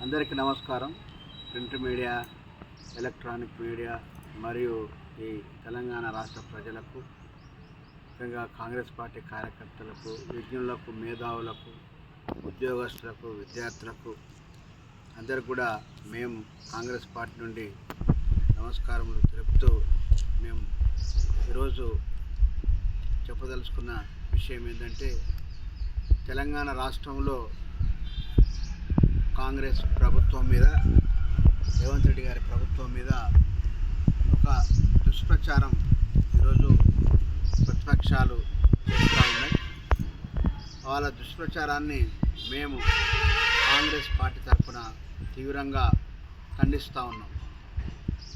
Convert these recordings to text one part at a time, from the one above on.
అందరికీ నమస్కారం. Print media electronic media మరియు ఈ తెలంగాణ రాష్ట్ర ప్రజలకు ముఖ్యంగా కాంగ్రెస్ పార్టీ కార్యకర్తలకు విజ్ఞులకు మేధావులకు ఉద్యోగస్తులకు విద్యార్థులకు అందరు కూడా మేము కాంగ్రెస్ పార్టీ నుండి నమస్కారములు తెలుపుతూ మేము ఈరోజు చెప్పదలుచుకున్న విషయం ఏంటంటే తెలంగాణ రాష్ట్రంలో కాంగ్రెస్ ప్రభుత్వం మీద రేవంత్ రెడ్డి గారి ప్రభుత్వం మీద ఒక దుష్ప్రచారం ఈరోజు ప్రతిపక్షాలు చేస్తూ ఉన్నాయి. వాళ్ళ దుష్ప్రచారాన్ని మేము కాంగ్రెస్ పార్టీ తరఫున తీవ్రంగా ఖండిస్తూ ఉన్నాం.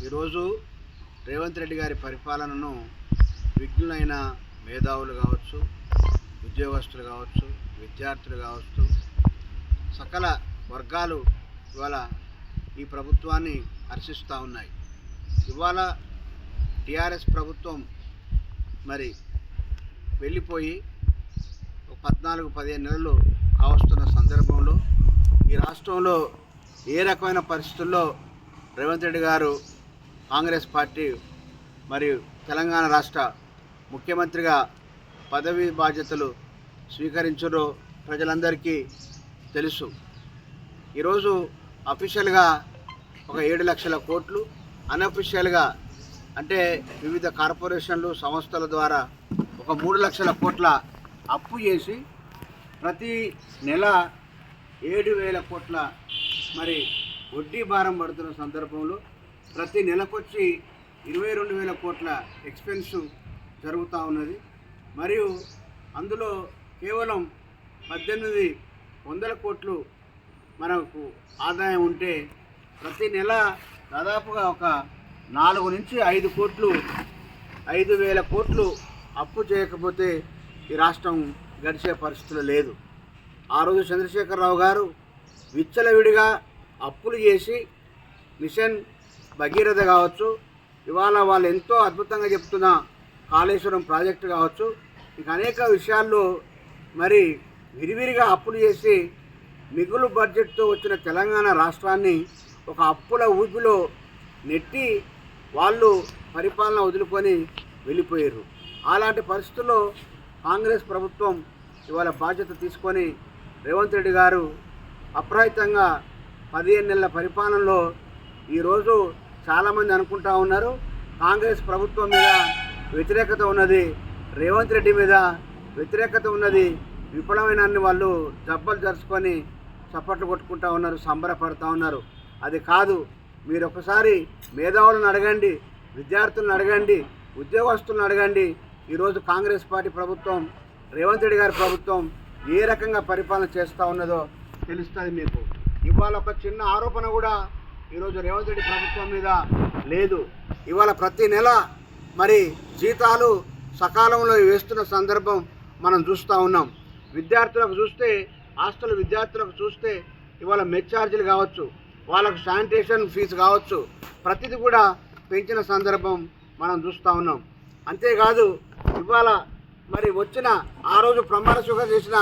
ఈరోజు రేవంత్ రెడ్డి గారి పరిపాలనను విఘ్నులైన మేధావులు కావచ్చు ఉద్యోగస్తులు కావచ్చు విద్యార్థులు కావచ్చు సకల వర్గాలు ఇవాళ ఈ ప్రభుత్వాన్ని హర్షిస్తూ ఉన్నాయి. ఇవాళ టీఆర్ఎస్ ప్రభుత్వం మరి వెళ్ళిపోయి పద్నాలుగు పదిహేను నెలలు కావస్తున్న సందర్భంలో ఈ రాష్ట్రంలో ఏ రకమైన పరిస్థితుల్లో రేవంత్ రెడ్డి గారు కాంగ్రెస్ పార్టీ మరియు తెలంగాణ రాష్ట్ర ముఖ్యమంత్రిగా పదవి బాధ్యతలు స్వీకరించరో ప్రజలందరికీ తెలుసు. ఈరోజు అఫీషియల్గా ఒక ఏడు లక్షల కోట్లు అన్అఫీషియల్గా అంటే వివిధ కార్పొరేషన్లు సంస్థల ద్వారా ఒక మూడు లక్షల కోట్ల అప్పు చేసి ప్రతి నెల ఏడు వేల కోట్ల మరి వడ్డీ భారం పడుతున్న సందర్భంలో ప్రతి నెలకొచ్చి ఇరవై రెండు వేల కోట్ల ఎక్స్పెన్స్ జరుగుతూ ఉన్నది. మరియు అందులో కేవలం పద్దెనిమిది వందల కోట్లు మనకు ఆదాయం ఉంటే ప్రతి నెల దాదాపుగా ఒక నాలుగు నుంచి ఐదు కోట్లు ఐదు వేల కోట్లు అప్పు చేయకపోతే ఈ రాష్ట్రం గడిచే పరిస్థితులు లేదు. ఆ రోజు చంద్రశేఖరరావు గారు విచ్చలవిడిగా అప్పులు చేసి మిషన్ భగీరథ కావచ్చు ఇవాళ వాళ్ళు ఎంతో అద్భుతంగా చెప్తున్న కాళేశ్వరం ప్రాజెక్టు కావచ్చు ఇక అనేక విషయాల్లో మరి విరివిరిగా అప్పులు చేసి మిగులు బడ్జెట్తో వచ్చిన తెలంగాణ రాష్ట్రాన్ని ఒక అప్పుల ఊపిలో నెట్టి వాళ్ళు పరిపాలన వదులుకొని వెళ్ళిపోయారు. అలాంటి పరిస్థితుల్లో కాంగ్రెస్ ప్రభుత్వం ఇవాళ బాధ్యత తీసుకొని రేవంత్ రెడ్డి గారు అప్రహితంగా పదిహేను నెలల పరిపాలనలో ఈరోజు చాలామంది అనుకుంటా ఉన్నారు. కాంగ్రెస్ ప్రభుత్వం మీద వ్యతిరేకత ఉన్నది రేవంత్ రెడ్డి మీద వ్యతిరేకత ఉన్నది విఫలమైన వాళ్ళు జబ్బలు జరుచుకొని చప్పట్లు కొట్టుకుంటా ఉన్నారు సంబరపడుతూ ఉన్నారు. అది కాదు మీరు ఒకసారి మేధావులను అడగండి విద్యార్థులను అడగండి ఉద్యోగస్తులను అడగండి. ఈరోజు కాంగ్రెస్ పార్టీ ప్రభుత్వం రేవంత్ రెడ్డి గారి ప్రభుత్వం ఏ రకంగా పరిపాలన చేస్తూ ఉన్నదో తెలుస్తుంది మీకు. ఇవాళ ఒక చిన్న ఆరోపణ కూడా ఈరోజు రేవంత్ రెడ్డి ప్రభుత్వం మీద లేదు. ఇవాళ ప్రతి నెల మరి జీతాలు సకాలంలో వేస్తున్న సందర్భం మనం చూస్తూ ఉన్నాం. విద్యార్థులకు చూస్తే హాస్టల్ విద్యార్థులకు చూస్తే ఇవాళ మెచ్ ఛార్జీలు కావచ్చు వాళ్ళకు శానిటేషన్ ఫీజు కావచ్చు ప్రతిదీ కూడా పెంచిన సందర్భం మనం చూస్తూ ఉన్నాం. అంతేకాదు ఇవాళ మరి వచ్చిన ఆ రోజు ప్రమాణ స్వీకారం చేసిన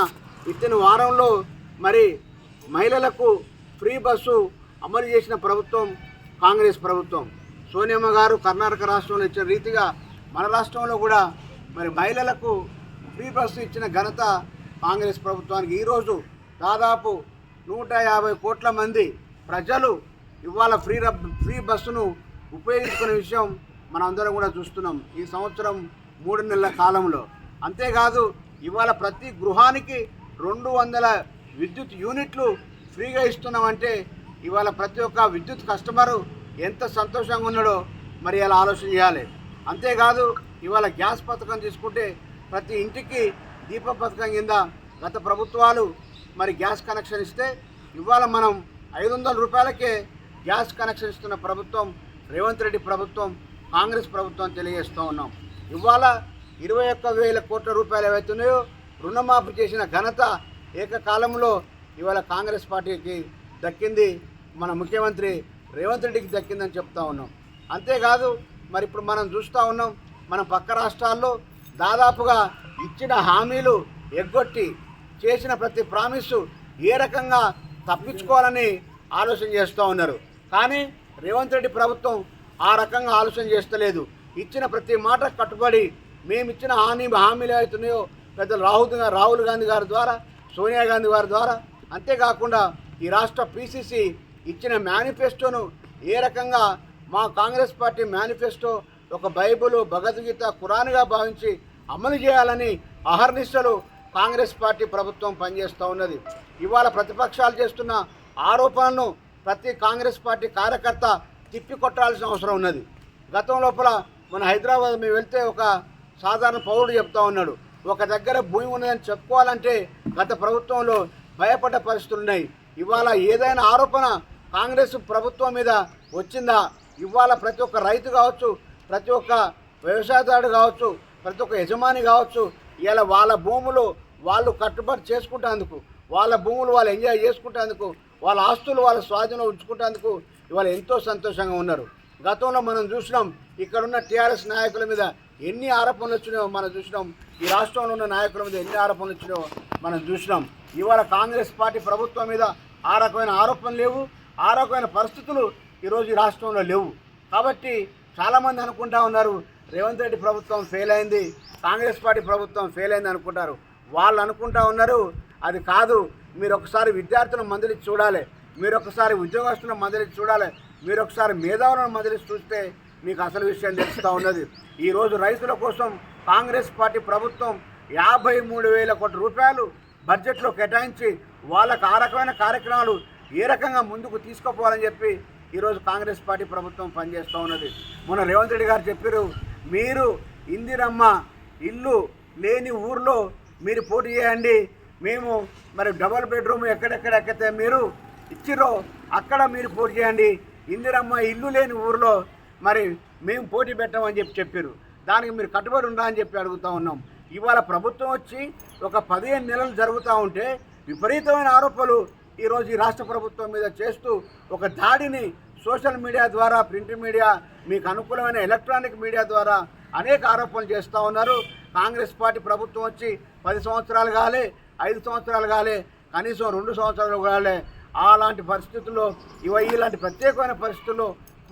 ఇతని వారంలో మరి మహిళలకు ఫ్రీ బస్సు అమలు చేసిన ప్రభుత్వం కాంగ్రెస్ ప్రభుత్వం. సోనియమ్మ గారు కర్ణాటక రాష్ట్రంలో ఇచ్చిన రీతిగా మన రాష్ట్రంలో కూడా మరి మహిళలకు ఫ్రీ బస్సు ఇచ్చిన ఘనత కాంగ్రెస్ ప్రభుత్వానికి ఈరోజు దాదాపు నూట యాభై కోట్ల మంది ప్రజలు ఇవాళ ఫ్రీ ఫ్రీ బస్సును ఉపయోగించుకునే విషయం మనందరం కూడా చూస్తున్నాం ఈ సంవత్సరం మూడు నెలల కాలంలో. అంతేకాదు ఇవాళ ప్రతి గృహానికి రెండు వందల విద్యుత్ యూనిట్లు ఫ్రీగా ఇస్తున్నామంటే ఇవాళ ప్రతి ఒక్క విద్యుత్ కస్టమరు ఎంత సంతోషంగా ఉన్నాడో మరి అలా ఆలోచన చేయాలి. అంతేకాదు ఇవాళ గ్యాస్ పథకం తీసుకుంటే ప్రతి ఇంటికి దీప పథకం కింద గత ప్రభుత్వాలు మరి గ్యాస్ కనెక్షన్ ఇస్తే ఇవాళ మనం ఐదు వందల రూపాయలకే గ్యాస్ కనెక్షన్ ఇస్తున్న ప్రభుత్వం రేవంత్ రెడ్డి ప్రభుత్వం కాంగ్రెస్ ప్రభుత్వం తెలియజేస్తూ ఉన్నాం. ఇవాళ ఇరవై ఒక్క వేల కోట్ల రూపాయలు ఏవైతున్నాయో రుణమాఫీ చేసిన ఘనత ఏకకాలంలో ఇవాళ కాంగ్రెస్ పార్టీకి దక్కింది మన ముఖ్యమంత్రి రేవంత్ రెడ్డికి దక్కిందని చెప్తా ఉన్నాం. అంతేకాదు మరి ఇప్పుడు మనం చూస్తూ ఉన్నాం మన పక్క రాష్ట్రాల్లో దాదాపుగా ఇచ్చిన హామీలు ఎగ్గొట్టి చేసిన ప్రతి ప్రామిస్ ఏ రకంగా తప్పించుకోవాలని ఆలోచన చేస్తూ ఉన్నారు. కానీ రేవంత్ రెడ్డి ప్రభుత్వం ఆ రకంగా ఆలోచన చేస్తలేదు. ఇచ్చిన ప్రతి మాట కట్టుబడి మేము ఇచ్చిన హామీ హామీలు అవుతున్నాయో పెద్దలు రాహుల్ రాహుల్ గాంధీ గారి ద్వారా సోనియా గాంధీ గారి ద్వారా అంతేకాకుండా ఈ రాష్ట్ర పీసీసీ ఇచ్చిన మేనిఫెస్టోను ఏ రకంగా మా కాంగ్రెస్ పార్టీ మేనిఫెస్టో ఒక బైబుల్ భగవద్గీత ఖురాన్గా భావించి అమలు చేయాలని అహర్నిశలు కాంగ్రెస్ పార్టీ ప్రభుత్వం పనిచేస్తూ ఉన్నది. ఇవాళ ప్రతిపక్షాలు చేస్తున్న ఆరోపణలను ప్రతి కాంగ్రెస్ పార్టీ కార్యకర్త తిప్పికొట్టాల్సిన అవసరం ఉన్నది. గతం లోపల మన హైదరాబాద్ మేము వెళ్తే ఒక సాధారణ పౌరుడు చెప్తా ఉన్నాడు. ఒక దగ్గర భూమి ఉన్నదని చెప్పుకోవాలంటే గత ప్రభుత్వంలో భయపడ్డ పరిస్థితులు ఉన్నాయి. ఇవాళ ఏదైనా ఆరోపణ కాంగ్రెస్ ప్రభుత్వం మీద వచ్చిందా? ఇవాళ ప్రతి ఒక్క రైతు కావచ్చు ప్రతి ఒక్క వ్యవసాయదారుడు కావచ్చు ప్రతి ఒక్క యజమాని కావచ్చు ఇలా వాళ్ళ భూములు వాళ్ళు కట్టుబడి చేసుకుంటేందుకు వాళ్ళ భూములు వాళ్ళు ఎంజాయ్ చేసుకుంటేందుకు వాళ్ళ ఆస్తులు వాళ్ళ స్వాధీనంలో ఉంచుకుంటేందుకు ఇవాళ ఎంతో సంతోషంగా ఉన్నారు. గతంలో మనం చూసినాం ఇక్కడున్న టీఆర్ఎస్ నాయకుల మీద ఎన్ని ఆరోపణలు వచ్చినాయో మనం చూసినాం ఈ రాష్ట్రంలో ఉన్న నాయకుల మీద ఎన్ని ఆరోపణలు వచ్చినాయో మనం చూసినాం. ఇవాళ కాంగ్రెస్ పార్టీ ప్రభుత్వం మీద ఆ రకమైన ఆరోపణలు లేవు ఆ రకమైన పరిస్థితులు ఈరోజు ఈ రాష్ట్రంలో లేవు. కాబట్టి చాలామంది అనుకుంటా ఉన్నారు రేవంత్ రెడ్డి ప్రభుత్వం ఫెయిల్ అయింది కాంగ్రెస్ పార్టీ ప్రభుత్వం ఫెయిల్ అయింది అనుకుంటారు. వాళ్ళు అనుకుంటా ఉన్నారు అది కాదు. మీరు ఒకసారి విద్యార్థులను మందిలి చూడాలి. మీరు ఒకసారి ఉద్యోగస్తులను మందిలి చూడాలి. మీరు ఒకసారి మేధావులను మందిలి చూస్తే మీకు అసలు విషయం తెలుస్తూ ఉన్నది. ఈరోజు రైతుల కోసం కాంగ్రెస్ పార్టీ ప్రభుత్వం యాభై మూడు వేల కోట్ల రూపాయలు బడ్జెట్లో కేటాయించి వాళ్ళకు ఆ రకమైన కార్యక్రమాలు ఏ రకంగా ముందుకు తీసుకుపోవాలని చెప్పి ఈరోజు కాంగ్రెస్ పార్టీ ప్రభుత్వం పనిచేస్తూ ఉన్నది. మొన్న రేవంత్ రెడ్డి గారు చెప్పారు మీరు ఇందిరమ్మ ఇల్లు లేని ఊర్లో మీరు పోటీ చేయండి. మేము మరి డబల్ బెడ్రూమ్ ఎక్కడెక్కడ ఎక్కితే మీరు ఇచ్చిరో అక్కడ మీరు పోటీ చేయండి. ఇందిరమ్మ ఇల్లు లేని ఊర్లో మరి మేము పోటీ పెట్టామని చెప్పి చెప్పారు దానికి మీరు కట్టుబడి ఉందా అని చెప్పి అడుగుతూ ఉన్నాం. ఇవాళ ప్రభుత్వం వచ్చి ఒక పదిహేను నెలలు జరుగుతూ ఉంటే విపరీతమైన ఆరోపణలు ఈరోజు ఈ రాష్ట్ర ప్రభుత్వం మీద చేస్తూ ఒక దాడిని సోషల్ మీడియా ద్వారా ప్రింట్ మీడియా మీకు అనుకూలమైన ఎలక్ట్రానిక్ మీడియా ద్వారా అనేక ఆరోపణలు చేస్తూ ఉన్నారు. కాంగ్రెస్ పార్టీ ప్రభుత్వం వచ్చి పది సంవత్సరాలు కాలే ఐదు సంవత్సరాలు కాలే కనీసం రెండు సంవత్సరాలు కాలే. అలాంటి పరిస్థితుల్లో ఇవ ఇలాంటి ప్రత్యేకమైన పరిస్థితుల్లో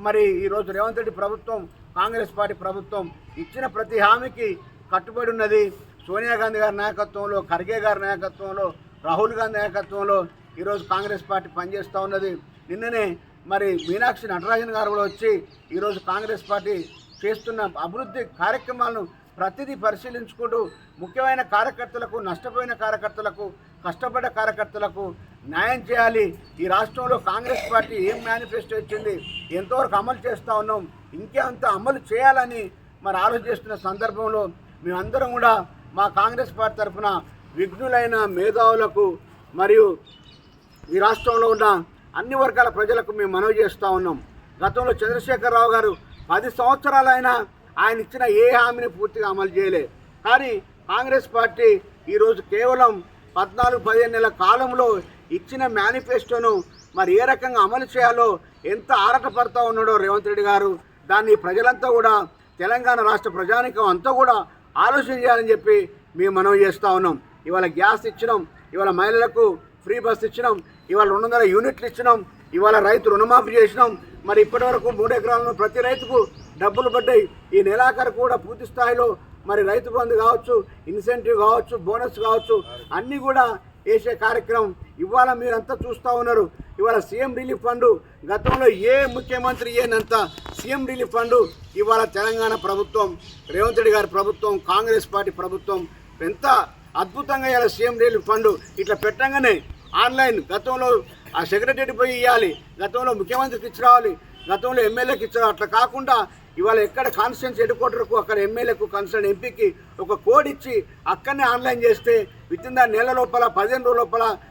మరి ఈరోజు రేవంత్ రెడ్డి ప్రభుత్వం కాంగ్రెస్ పార్టీ ప్రభుత్వం ఇచ్చిన ప్రతి హామీకి కట్టుబడి ఉన్నది. సోనియా గాంధీ గారి నాయకత్వంలో ఖర్గే గారి నాయకత్వంలో రాహుల్ గాంధీ నాయకత్వంలో ఈరోజు కాంగ్రెస్ పార్టీ పనిచేస్తూ ఉన్నది. నిన్ననే మరి మీనాక్షి నటరాజన్ గారు కూడా వచ్చి ఈరోజు కాంగ్రెస్ పార్టీ చేస్తున్న అభివృద్ధి కార్యక్రమాలను ప్రతిదీ పరిశీలించుకుంటూ ముఖ్యమైన కార్యకర్తలకు నష్టపోయిన కార్యకర్తలకు కష్టపడ్డ కార్యకర్తలకు న్యాయం చేయాలి. ఈ రాష్ట్రంలో కాంగ్రెస్ పార్టీ ఏం మేనిఫెస్టో ఇచ్చింది ఎంతవరకు అమలు చేస్తూ ఉన్నాం ఇంకేంత అమలు చేయాలని మరి ఆలోచిస్తున్న సందర్భంలో మేమందరం కూడా మా కాంగ్రెస్ పార్టీ తరఫున విఘ్నులైన మేధావులకు మరియు ఈ రాష్ట్రంలో ఉన్న అన్ని వర్గాల ప్రజలకు మేము మనవి చేస్తూ ఉన్నాం. గతంలో చంద్రశేఖరరావు గారు పది సంవత్సరాలైనా ఆయన ఇచ్చిన ఏ హామీని పూర్తిగా అమలు చేయలే. కానీ కాంగ్రెస్ పార్టీ ఈరోజు కేవలం పద్నాలుగు పదిహేను నెలల కాలంలో ఇచ్చిన మేనిఫెస్టోను మరి ఏ రకంగా అమలు చేయాలో ఎంత ఆరాటపడతా ఉన్నాడో రేవంత్ రెడ్డి గారు దాన్ని ప్రజలంతా కూడా తెలంగాణ రాష్ట్ర ప్రజానికం అంతా కూడా ఆలోచన చేయాలని చెప్పి మేము మనవి చేస్తూ ఉన్నాం. ఇవాళ గ్యాస్ ఇచ్చినాం ఇవాళ మహిళలకు ఫ్రీ బస్ ఇచ్చినాం ఇవాళ రెండు వందల యూనిట్లు ఇచ్చినాం. ఇవాళ రైతు రుణమాఫీ చేసినాం. మరి ఇప్పటివరకు మూడు ఎకరాలను ప్రతి రైతుకు డబ్బులు పడ్డాయి. ఈ నెలాఖరు కూడా పూర్తి స్థాయిలో మరి రైతు బంధు కావచ్చు ఇన్సెంటివ్ కావచ్చు బోనస్ కావచ్చు అన్నీ కూడా వేసే కార్యక్రమం ఇవాళ మీరంతా చూస్తూ ఉన్నారు. ఇవాళ సీఎం రిలీఫ్ ఫండ్ గతంలో ఏ ముఖ్యమంత్రి ఏనంత సీఎం రిలీఫ్ ఫండ్ ఇవాళ తెలంగాణ ప్రభుత్వం రేవంత్ రెడ్డి గారి ప్రభుత్వం కాంగ్రెస్ పార్టీ ప్రభుత్వం ఎంత అద్భుతంగా ఇలా సీఎం రిలీఫ్ ఫండ్ ఇట్లా పెట్టంగానే ఆన్లైన్ గతంలో ఆ సెక్రటరీ పోయి ఇవ్వాలి గతంలో ముఖ్యమంత్రికి ఇచ్చి రావాలి గతంలో ఎమ్మెల్యేకి ఇచ్చారు. అట్లా కాకుండా ఇవాళ ఎక్కడ కాన్స్టిట్యూన్స్ హెడ్ క్వార్టర్కు అక్కడ ఎమ్మెల్యేకు కన్సర్న్ ఎంపీకి ఒక కోడ్ ఇచ్చి అక్కడనే ఆన్లైన్ చేస్తే విత్ ఇన్ ద నెల లోపల పదిహేను రోజుల లోపల